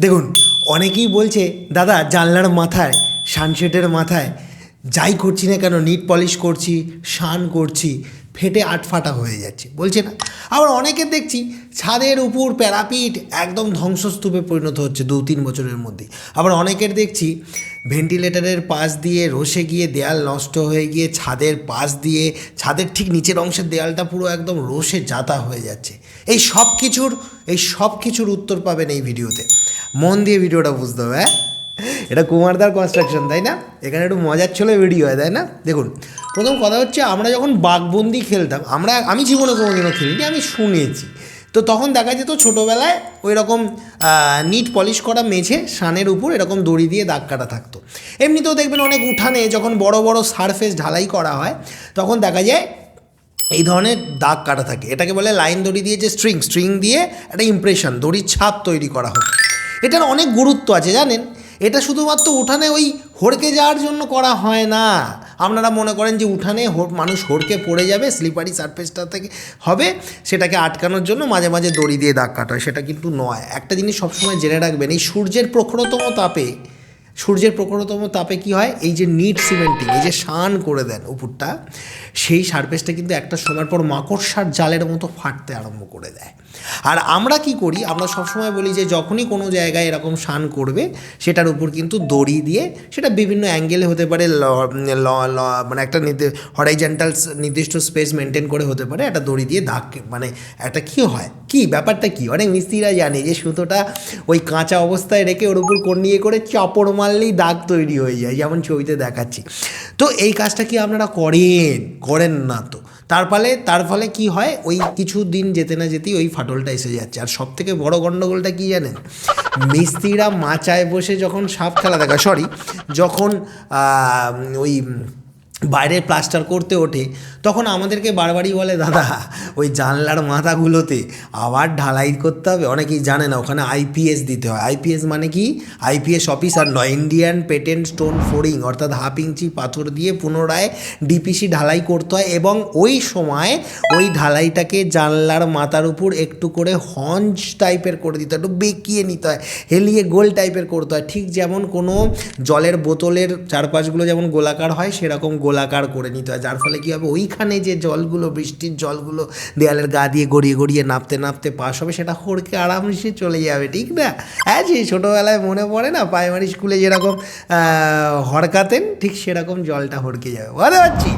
দেখুন, অনেকেই বলছে, দাদা, জানলার মাথায় সানসেটের মাথায়, যাই করছি না কেন, নিট পলিশ করছি, শান করছি, ফেটে আটফাটা হয়ে যাচ্ছে। বলছে না। আবার অনেকে দেখছি, ছাদের উপর প্যারাপিট একদম ধ্বংসস্তূপে পরিণত হচ্ছে দু, তিন বছরের মধ্যে। আবার অনেকের দেখছি, ভেন্টিলেটরের পাশ দিয়ে রসে গিয়ে দেয়াল নষ্ট হয়ে গিয়ে ছাদের পাশ দিয়ে, ছাদের ঠিক নিচের অংশের দেয়ালটা পুরো একদম রসে যাতা হয়ে যাচ্ছে। এই সব কিছুর এই সব কিছুর উত্তর পাবেন এই ভিডিওতে। মন দিয়ে ভিডিওটা বুঝতে হবে হ্যাঁ? এটা কুমারদার কনস্ট্রাকশন তাই না? এখানে একটু মজার ছোলে ভিডিও হয়, তাই না? দেখুন, প্রথম কথা হচ্ছে আমরা যখন বাঘবন্দি খেলতাম, আমরা, আমি জীবনে কোনোদিনও খেলিনি, আমি শুনেছি। তো তখন দেখা যেত ছোটোবেলায় ওই রকম নিট পলিশ করা মেঝে, সানের উপর এরকম দড়ি দিয়ে দাগ কাটা থাকতো। এমনিতেও দেখবেন অনেক উঠানে যখন বড় বড় সারফেস ঢালাই করা হয়, তখন দেখা যায় এই ধরনের দাগ কাটা থাকে। এটাকে বলে লাইন দড়ি দিয়ে যে স্ট্রিং স্ট্রিং দিয়ে একটা ইমপ্রেশন দড়ির ছাপ তৈরি করা হয় এটার অনেক গুরুত্ব আছে, জানেন? এটা শুধুমাত্র উঠানে ওই হড়কে যাওয়ার জন্য করা হয় না। আপনারা মনে করেন যে উঠানে মানুষ হড়কে পড়ে যাবে স্লিপারি সারফেসটা থেকে হবে, সেটাকে আটকানোর জন্য মাঝে মাঝে দড়ি দিয়ে দাগ কাটা হয়, সেটা কিন্তু নয়। একটা জিনিস সবসময় জেনে রাখবেন, এই সূর্যের প্রখরতম তাপে সূর্যের প্রখরতম তাপে কি হয়? এই যে নিট সিমেন্টিং এই যে শান করে দেন উপরটা, সেই সারফেসটা কিন্তু একটা সময়ের পর মাকড়সার জালের মতো ফাটতে আরম্ভ করে দেয়। আর আমরা কি করি? আমরা সবসময় বলি যে যখনই কোনো জায়গায় এরকম শান করবে, সেটার উপর কিন্তু দড়ি দিয়ে, সেটা বিভিন্ন অ্যাঙ্গেলে হতে পারে, ল- ল- মানে একটা হরাইজেন্টাল নির্দিষ্ট স্পেস মেনটেন করে হতে পারে, একটা দড়ি দিয়ে দাগ মানে একটা কী হয়? কি ব্যাপারটা কি? অনেক মিস্ত্রিরা জানে যে সুতোটা ওই কাঁচা অবস্থায় রেখে ওর উপর কর্নিয়ে করে চাপড় মারলেই দাগ তৈরি হয়ে যায়, যেমন ছবিতে দেখাচ্ছি। তো এই কাজটা কি আপনারা করেন? করেন না তো। তার ফলে তার ফলে কি হয়? ওই কিছু দিন যেতে না যেতেই ওই ফাটলটা এসে যাচ্ছে। আর সব থেকে বড় গণ্ডগোলটা কি জানেন? মিস্ত্রিরা মাচায় বসে যখন সাপ খেলা দেখা সরি যখন ওই বাইরে প্লাস্টার করতে ওঠে, তখন আমাদেরকে বারবারই বলে, দাদা, ওই জানলার মাথাগুলোতে আবার ঢালাই করতে হবে। অনেকেই জানে না, ওখানে আইপিএস দিতে হয়। আইপিএস মানে কি? আইপিএস অফিসার নয় ইন্ডিয়ান পেটেন্ট স্টোন ফোরিং অর্থাৎ হাফ ইঞ্চি পাথর দিয়ে পুনরায় ডিপিসি ঢালাই করতে হয় এবং ওই সময় ওই ঢালাইটাকে জানলার মাথার উপর একটু করে হঞ্চ টাইপের করে দিতে হয়, একটু বেঁকিয়ে নিতে হয়, হেলিয়ে গোল টাইপের করতে হয়। ঠিক যেমন কোনো জলের বোতলের চারপাশগুলো যেমন গোলাকার হয়, সেরকম গোলাকার করে নিতে হয়। যার ফলে কী হবে? ওইখানে যে জলগুলো, বৃষ্টির জলগুলো দেয়ালের গা দিয়ে গড়িয়ে গড়িয়ে নাপতে নাপতে পাশ হবে, সেটা হড়কে আরামসে চলে যাবে, ঠিক না? হ্যাঁ যে ছোটোবেলায় মনে পড়ে না? প্রাইমারি স্কুলে যেরকম হড়কাতেন, ঠিক সেরকম জলটা হড়কে যাবে। বুঝতে পারছি?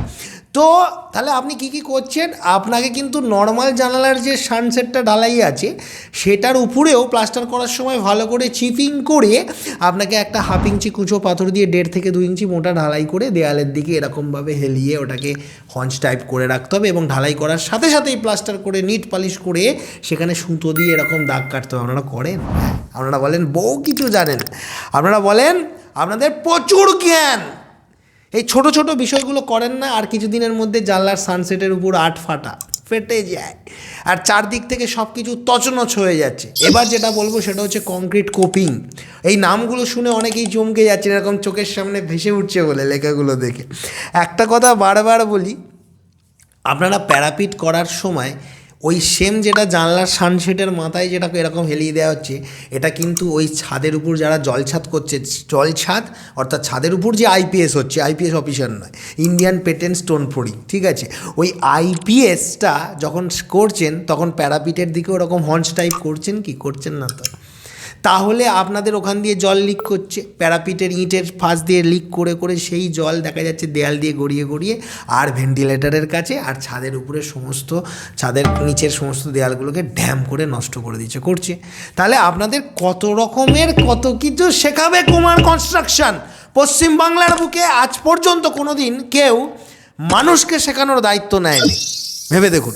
তো তাহলে আপনি কি কি করছেন? আপনাকে কিন্তু নর্মাল জানালার যে সানসেটটা ঢালাই আছে, সেটার উপরেও প্লাস্টার করার সময় ভালো করে চিপিং করে আপনাকে একটা হাফ ইঞ্চি কুচো পাথর দিয়ে দেড় থেকে দুই ইঞ্চি মোটা ঢালাই করে দেয়ালের দিকে এরকমভাবে হেলিয়ে ওটাকে হঞ্চ টাইপ করে রাখতে হবে এবং ঢালাই করার সাথে সাথেই প্লাস্টার করে নিট পালিশ করে সেখানে সুতো দিয়ে এরকম দাগ কাটতে হবে। আপনারা করেন? আপনারা বলেন, বউ কিছু জানেন। আপনারা বলেন, আপনাদের প্রচুর জ্ঞান। এই ছোট ছোট বিষয়গুলো করেন না আর কিছুদিনের মধ্যে জানলার সানসেটের উপর আট ফাটা, ফেটে যায়। আর চারদিক থেকে সব কিছু তছনছ হয়ে যাচ্ছে। এবার যেটা বলব সেটা হচ্ছে কংক্রিট কোপিং এই নামগুলো শুনে অনেকেই চমকে যাচ্ছে এরকম চোখের সামনে ভেসে উঠছে বলে লেখাগুলো দেখে। একটা কথা বারবার বলি, আপনারা প্যারাপিট করার সময় ওই সেম যেটা জানলার সানসেটের মাথায় যেটা এরকম হেলিয়ে দেওয়া হচ্ছে, এটা কিন্তু ওই ছাদের উপর যারা জলছাদ করছে, জলছাদ অর্থাৎ ছাদের উপর যে আইপিএস হচ্ছে আইপিএস অফিসার নয় ইন্ডিয়ান পেটেন্ট স্টোন ফোরিং ঠিক আছে? ওই আইপিএসটা যখন করছেন, তখন প্যারাপিটের দিকে ওরকম হঞ্চ টাইপ করছেন কি? করছেন না তো? তাহলে আপনাদের ওখান দিয়ে জল লিক করছে। প্যারাপিটের ইঁটের ফাঁস দিয়ে লিক করে করে সেই জল দেখা যাচ্ছে দেয়াল দিয়ে গড়িয়ে গড়িয়ে আর ভেন্টিলেটরের কাছে আর ছাদের উপরে সমস্ত, ছাদের নিচের সমস্ত দেয়ালগুলোকে ড্যাম করে নষ্ট করে দিচ্ছে, করছে। তাহলে আপনাদের কত রকমের কত কিছু শেখাবে কুমার কনস্ট্রাকশন পশ্চিমবাংলার বুকে আজ পর্যন্ত কোনো দিন কেউ মানুষকে শেখানোর দায়িত্ব নেয়নি। ভেবে দেখুন।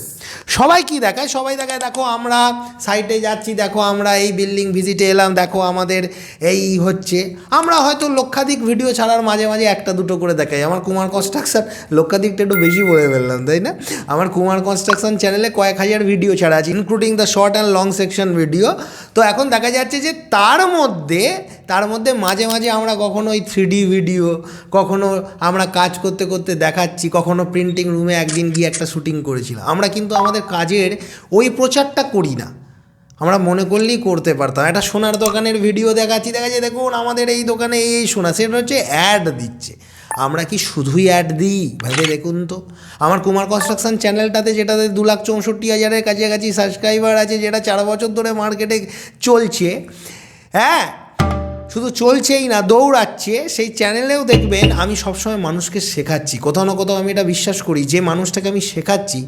সবাই কি দেখায়? সবাই দেখায়, দেখো আমরা সাইটে যাচ্ছি, দেখো আমরা এই বিল্ডিং ভিজিটে এলাম, দেখো আমাদের এই হচ্ছে। আমরা হয়তো লক্ষাধিক ভিডিও ছাড়ার মাঝে মাঝে একটা দুটো করে দেখাই। আমার কুমার কনস্ট্রাকশন লক্ষাধিকটা একটু বেশি বলে ফেললাম, তাই না? আমার কুমার কনস্ট্রাকশন চ্যানেলে কয়েক হাজার ভিডিও ছাড়া আছে including the short and long section video তো এখন দেখা যাচ্ছে যে তার মধ্যে তার মধ্যে মাঝে মাঝে আমরা কখনো ওই থ্রি ভিডিও কখনো আমরা কাজ করতে করতে দেখাচ্ছি, কখনো প্রিন্টিং রুমে একদিন গিয়ে একটা শুটিং করেছিলাম আমরা কিন্তু আমাদের কাজের ওই প্রচারটা করি না। আমরা মনে করলেই করতে পারতাম। একটা সোনার দোকানের ভিডিও দেখাচ্ছি দেখা যায় দেখুন আমাদের এই দোকানে এই এই সোনা, সেটা হচ্ছে অ্যাড দিচ্ছে। আমরা কি শুধুই অ্যাড দিই? ভেবে দেখুন তো। আমার কুমার কনস্ট্রাকশন চ্যানেলটাতে যেটাতে দু লাখ চৌষট্টি হাজারের কাছাকাছি সাবস্ক্রাইবার আছে, যেটা চার বছর ধরে মার্কেটে চলছে। হ্যাঁ শুধু চলছেই না, দৌড়াচ্ছে, সেই চ্যানেলেও দেখবেন আমি সবসময় মানুষকে শেখাচ্ছি। কোথাও না কোথাও আমি এটা বিশ্বাস করি, যে মানুষটাকে আমি শেখাচ্ছি,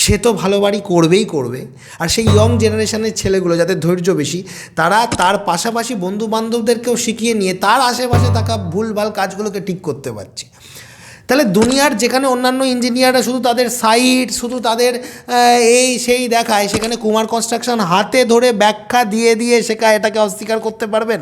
সে তো ভালো বাড়ি করবেই করবে। আর সেই ইয়ং জেনারেশনের ছেলেগুলো যাদের ধৈর্য বেশি, তারা তার পাশাপাশি বন্ধু বান্ধবদেরকেও শিখিয়ে নিয়ে তার আশেপাশে থাকা ভুলভাল কাজগুলোকে ঠিক করতে পারছে। তাহলে দুনিয়ার যেখানে অন্যান্য ইঞ্জিনিয়াররা শুধু তাদের সাইট শুধু তাদের এই সেই দেখায়, সেখানে কুমার কনস্ট্রাকশন হাতে ধরে ব্যাখ্যা দিয়ে দিয়ে শেখায়, এটাকে অস্বীকার করতে পারবেন?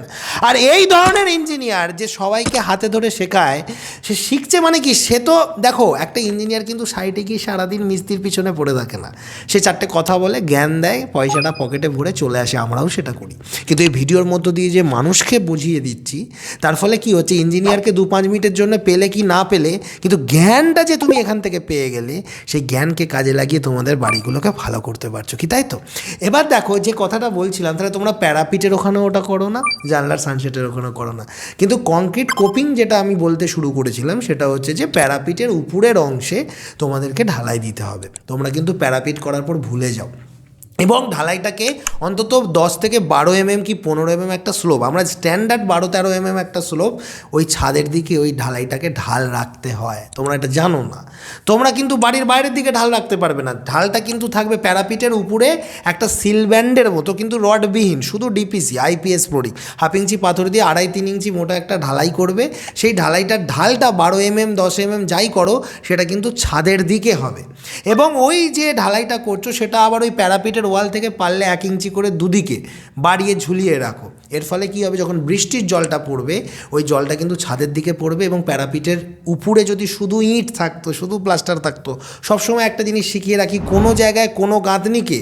আর এই ধরনের ইঞ্জিনিয়ার যে সবাইকে হাতে ধরে শেখায়, সে শিখছে মানে কি? সে তো, দেখো, একটা ইঞ্জিনিয়ার কিন্তু সাইটে গিয়ে সারাদিন মিস্ত্রির পিছনে পড়ে থাকে না। সে চারটে কথা বলে, জ্ঞান দেয়, পয়সাটা পকেটে ভরে চলে আসে, আমরাও সেটা করি। কিন্তু এই ভিডিওর মধ্য দিয়ে যে মানুষকে বুঝিয়ে দিচ্ছি, তার ফলে কি হচ্ছে? ইঞ্জিনিয়ারকে দু পাঁচ মিনিটের জন্য পেলে কি না পেলে কিন্তু জ্ঞানটা যে তুমি এখান থেকে পেয়ে গেলে, সেই জ্ঞানকে কাজে লাগিয়ে তোমাদের বাড়িগুলোকে ভালো করতে পারছ কি, তাই তো? এবার দেখো, যে কথাটা বলছিলাম, তাহলে তোমরা প্যারাপিটের ওখানে ওটা করো না, জানলার সানসেটের ওখানে করো না। কিন্তু কংক্রিট কোপিং যেটা আমি বলতে শুরু করেছিলাম, সেটা হচ্ছে যে প্যারাপিটের উপরের অংশে তোমাদেরকে ঢালাই দিতে হবে। তোমরা কিন্তু প্যারাপিট করার পর ভুলে যাও। এবং ঢালাইটাকে অন্তত দশ থেকে বারো এমএম কি পনেরো এমএম একটা স্লোপ আমরা স্ট্যান্ডার্ড বারো তেরো এমএম একটা স্লোপ ওই ছাদের দিকে ওই ঢালাইটাকে ঢাল রাখতে হয়। তোমরা এটা জানো না। তোমরা কিন্তু বাড়ির বাইরের দিকে ঢাল রাখতে পারবে না। ঢালটা কিন্তু থাকবে প্যারাপিটের উপরে একটা সিল ব্যান্ডের মতো, কিন্তু রডবিহীন, শুধু ডিপিসি আইপিএস প্রোডিক হাফ ইঞ্চি পাথর দিয়ে আড়াই তিন ইঞ্চি মোটা একটা ঢালাই করবে। সেই ঢালাইটার ঢালটা বারো এমএম দশ এমএম যাই করো, সেটা কিন্তু ছাদের দিকে হবে। এবং ওই যে ঢালাইটা করছ, সেটা আবার ওই প্যারাপিটের ওয়াল থেকে পারলে এক ইঞ্চি করে দুদিকে বাড়িয়ে ঝুলিয়ে রাখো। এর ফলে কী হবে? যখন বৃষ্টির জলটা পড়বে, ওই জলটা কিন্তু ছাদের দিকে পড়বে এবং প্যারাপিটের উপরে যদি শুধু ইট থাকতো, শুধু প্লাস্টার থাকতো, সবসময় একটা জিনিস শিখিয়ে রাখি, কোনো জায়গায় কোনো গাঁথনিকে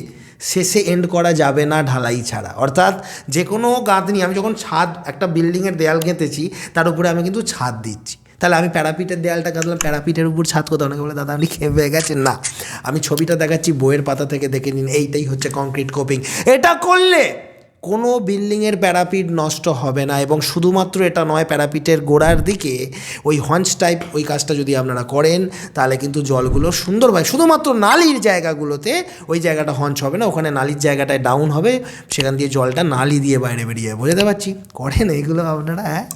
শেষে এন্ড করা যাবে না ঢালাই ছাড়া। অর্থাৎ যে কোনো গাঁথনি আমি যখন ছাদ, একটা বিল্ডিংয়ের দেয়াল গেঁথেছি, তার উপরে আমি কিন্তু ছাদ দিচ্ছি। তাহলে আমি প্যারাপিটের দেয়ালটা কাঁদলাম, প্যারাপিটের উপর ছাদ কোথাও? অনেকে বলে, দাদা আপনি খেপে গেছেন না, আমি ছবিটা দেখাচ্ছি বইয়ের পাতা থেকে দেখে নিন, এইটাই হচ্ছে কংক্রিট কোপিং এটা করলে কোনো বিল্ডিংয়ের প্যারাপিট নষ্ট হবে না এবং শুধুমাত্র এটা নয়, প্যারাপিটের গোড়ার দিকে ওই হঞ্চ টাইপ ওই কাজটা যদি আপনারা করেন, তাহলে কিন্তু জলগুলো সুন্দরভাবে শুধুমাত্র নালির জায়গাগুলোতে ওই জায়গাটা হঞ্চ হবে না, ওখানে নালির জায়গাটায় ডাউন হবে, সেখান দিয়ে জলটা নালি দিয়ে বাইরে বেরিয়ে যাবে। বুঝতে পারছি? করেন এইগুলো আপনারা হ্যাঁ?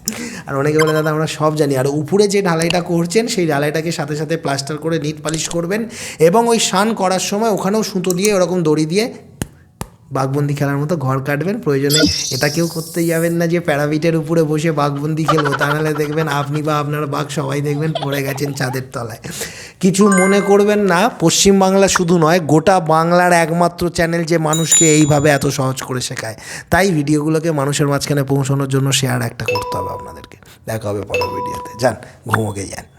আর অনেকে বলে, দাদা, আমরা সব জানি। আর উপরে যে ঢালাইটা করছেন, সেই ঢালাইটাকে সাথে সাথে প্লাস্টার করে নিট পালিশ করবেন এবং ওই শান করার সময় ওখানেও সুতো দিয়ে ওরকম দড়ি দিয়ে বাঘবন্দি খেলার মতো ঘর কাটবেন, প্রয়োজনে এটা কেউ করতে যাবেন না যে প্যারাবিটের উপরে বসে বাঘবন্দি খেলব। নাহলে দেখবেন আপনি বা আপনার বাঘ সবাই দেখবেন পড়ে গেছেন চাঁদের তলায়। কিছু মনে করবেন না পশ্চিমবাংলা শুধু নয়, গোটা বাংলার একমাত্র চ্যানেল যে মানুষকে এইভাবে এত সহজ করে শেখায়। তাই ভিডিওগুলোকে মানুষের মাঝখানে পৌঁছানোর জন্য শেয়ার একটা করতে হবে আপনাদেরকে। দেখা হবে পরের ভিডিওতে। যান, ঘুমোকে যান।